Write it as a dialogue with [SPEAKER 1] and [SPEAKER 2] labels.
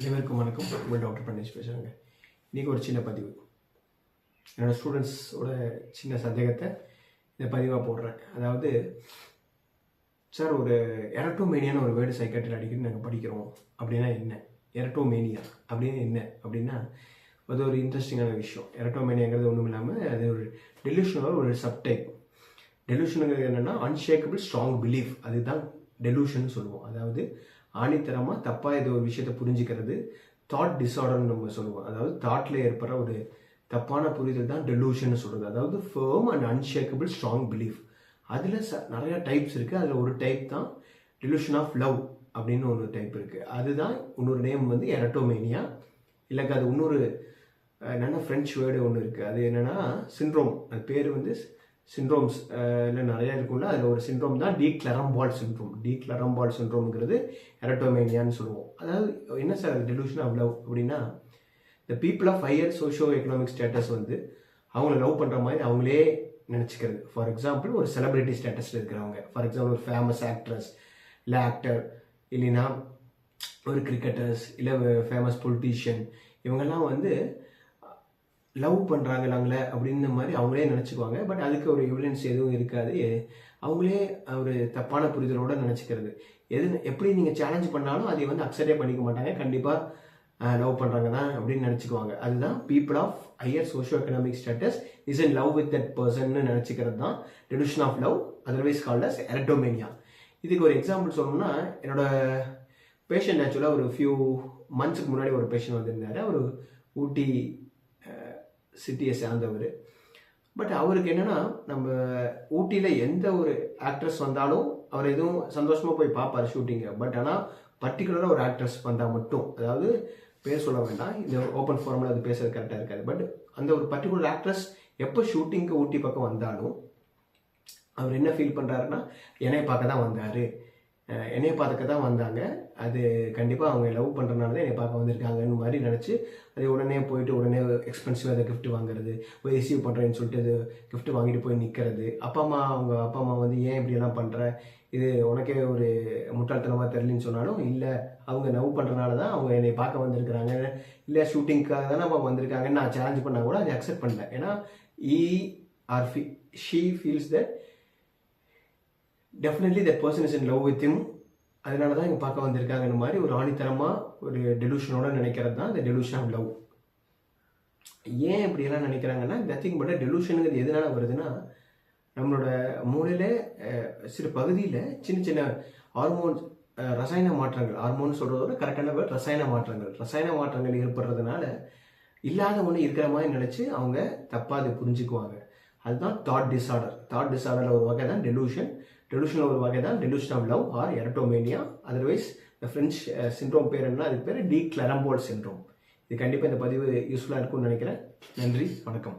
[SPEAKER 1] அனைவருக்கும் வணக்கம் உங்கள் டாக்டர் பண்ணேஷ் பேசுகிறாங்க இன்றைக்கி ஒரு சின்ன பதிவு. என்னோடய ஸ்டூடெண்ட்ஸோட சின்ன சந்தேகத்தை இந்த பதிவாக போடுறேன். அதாவது சார் ஒரு எரட்டோமேனியான ஒரு வேர்டு சைக்காட்டில் அடிக்கடி நாங்கள் படிக்கிறோம். அப்படின்னா என்ன? எரட்டோமேனியா அப்படின்னு என்ன? அப்படின்னா அது ஒரு இன்ட்ரெஸ்டிங்கான விஷயம். எரட்டோமேனியாங்கிறது ஒன்றும் இல்லாமல் அது ஒரு டெலியூஷனோட ஒரு சப்டைப் டெலியூஷனுங்கிறது என்னென்னா அன்ஷேக்கபிள் ஸ்ட்ராங் பிலீஃப் அதுதான் டெலியூஷன் சொல்லுவோம். அதாவது ஆணித்தரமாக தப்பாக ஏதோ ஒரு விஷயத்தை புரிஞ்சுக்கிறது தாட் டிஸார்டர்னு நம்ம சொல்லுவோம். அதாவது தாட்டில் ஏற்படுற ஒரு தப்பான புரிதல் தான் டெலூஷன் சொல்கிறது அதாவது firm and unshakable strong belief அதில் ச நிறையா டைப்ஸ் இருக்குது அதில் ஒரு டைப் தான் டெலூஷன் ஆஃப் லவ் அப்படின்னு ஒரு டைப் இருக்குது அதுதான் இன்னொரு நேம் வந்து எரட்டோமேனியா இல்லைக்கு அது இன்னொரு என்னென்னா ஃப்ரெஞ்ச் வேர்டு ஒன்று இருக்குது அது என்னென்னா சிண்ட்ரோம் அது பேர் வந்து சிண்ட்ரோம்ஸ் இல்லை நிறையா இருக்கும்ல? அதில் ஒரு சிண்ட்ரோம் தான் de Clerambault syndrome de Clerambault சிண்ட்ரோம்ங்கிறது எரட்டோமேனியான்னு சொல்லுவோம். அதாவது என்ன சார் டெலூஷன் அவ்வளோ லவ் அப்படின்னா இந்த people of higher socio economic status வந்து அவங்கள லவ் பண்ணுற மாதிரி அவங்களே நினச்சிக்கிறது. ஃபார் எக்ஸாம்பிள் ஒரு செலிபிரிட்டி ஸ்டேட்டஸில் இருக்கிறவங்க. ஃபார் எக்ஸாம்பிள் ஒரு ஃபேமஸ் ஆக்ட்ரஸ் இல்லை ஆக்டர் இல்லைன்னா ஒரு கிரிக்கெட்டர்ஸ் இல்லை ஃபேமஸ் பொலிட்டீஷியன் இவங்கெல்லாம் வந்து லவ் பண்ணுறாங்க நாங்களே அப்படின்ற மாதிரி அவங்களே நினச்சிக்குவாங்க. பட் அதுக்கு ஒரு எவிடன்ஸ் எதுவும் இருக்காது. அவங்களே ஒரு தப்பான புரிதலோடு நினச்சிக்கிறது. எது எப்படி நீங்கள் சேலஞ்ச் பண்ணாலும் அதை வந்து அக்செப்டே பண்ணிக்க மாட்டாங்க. கண்டிப்பாக லவ் பண்ணுறாங்க தான் அப்படின்னு நினச்சிக்குவாங்க. அதுதான் people of higher socio economic status is in love with that பர்சன்னு நினச்சிக்கிறது தான் delusion of love otherwise called as erotomania இதுக்கு ஒரு எக்ஸாம்பிள் சொல்லணும்னா என்னோட பேஷண்ட் ஆக்சுவலாக ஒரு ஃபியூ மந்த்ஸுக்கு முன்னாடி ஒரு பேஷண்ட் வந்திருந்தார். அவர் ஊட்டி சிட்டியை சேர்ந்தவர். பட் அவருக்கு என்னென்னா நம்ம ஊட்டியில் எந்த ஒரு ஆக்ட்ரஸ் வந்தாலும் அவர் எதுவும் சந்தோஷமாக போய் பார்ப்பார் ஷூட்டிங்கை பட் ஆனால் பர்டிகுலராக ஒரு ஆக்ட்ரஸ் வந்தால் மட்டும். அதாவது பேர் சொல்ல வேண்டாம். இந்த ஓப்பன் ஃபார்மில் அது பேசுறது கரெக்டாக இருக்காது. பட் அந்த ஒரு பர்டிகுலர் ஆக்ட்ரஸ் எப்போ ஷூட்டிங்க்கு ஊட்டி பக்கம் வந்தாலும் அவர் என்ன ஃபீல் பண்ணுறாருன்னா என்னை பார்க்க தான் வந்தார். என்னைய பார்த்துக்க தான் வந்தாங்க. அது கண்டிப்பாக அவங்க லவ் பண்ணுறனால தான் என்னை பார்க்க வந்திருக்காங்கன்னு மாதிரி நினச்சி அது உடனே போயிட்டு உடனே எக்ஸ்பென்சிவாக அதை கிஃப்ட் வாங்குறது போய் ரிசீவ் பண்ணுறேன்னு சொல்லிட்டு அது கிஃப்ட் வாங்கிட்டு போய் நிற்கிறது அப்பா அம்மா அவங்க அப்பா அம்மா வந்து ஏன் இப்படியெல்லாம் பண்ணுற இது உனக்கே ஒரு முட்டாள்தனமாக தெரியலன்னு சொன்னாலும் இல்லை அவங்க நவ் பண்ணுறனால தான் அவங்க என்னை பார்க்க வந்திருக்கிறாங்க. இல்லை ஷூட்டிங்க்காக தானே அவங்க வந்திருக்காங்கன்னு நான் சேலஞ்ச் பண்ணால் கூட அதை அக்செப்ட் பண்ணல. ஏன்னா இ ஆர் ஃபி she feels that definitely that person is in love with him அதனால தான் இங்கே பார்க்க வந்திருக்காங்கன்னு மாதிரி ஒரு ஆணித்தரமாக ஒரு டெலூஷனோட நினைக்கிறது தான் இந்த டெலூஷன் ஆஃப் லவ் ஏன் இப்படியெல்லாம் நினைக்கிறாங்கன்னா நத்திங் பட் டெலூஷனுங்கிறது எதனால வருதுன்னா நம்மளோட மூளையில் சில பகுதியில் சின்ன சின்ன ஹார்மோன்ஸ் ரசாயன மாற்றங்கள் ஹார்மோன் சொல்கிறதோட கரெக்டான வேர்ட் ரசாயன மாற்றங்கள். ரசாயன மாற்றங்கள் ஏற்படுறதுனால இல்லாத ஒன்று இருக்கிற மாதிரி நினச்சி அவங்க தப்பாக அதை புரிஞ்சுக்குவாங்க. அதுதான் தாட் டிஸார்டர் தாட் டிஸார்டரில் ஒரு வகை தான் டெலூஷன் டெலூஷன் ஒரு வகை தான் delusion of love or erotomania otherwise இந்த ஃப்ரெஞ்ச் சிண்ட்ரோம் பேர் என்ன அதுக்கு பேர் டி கிளரம்போல் சிண்ட்ரோம் இது கண்டிப்பாக இந்த பதிவு யூஸ்ஃபுல்லாக இருக்கும்னு நினைக்கிறேன். நன்றி வணக்கம்.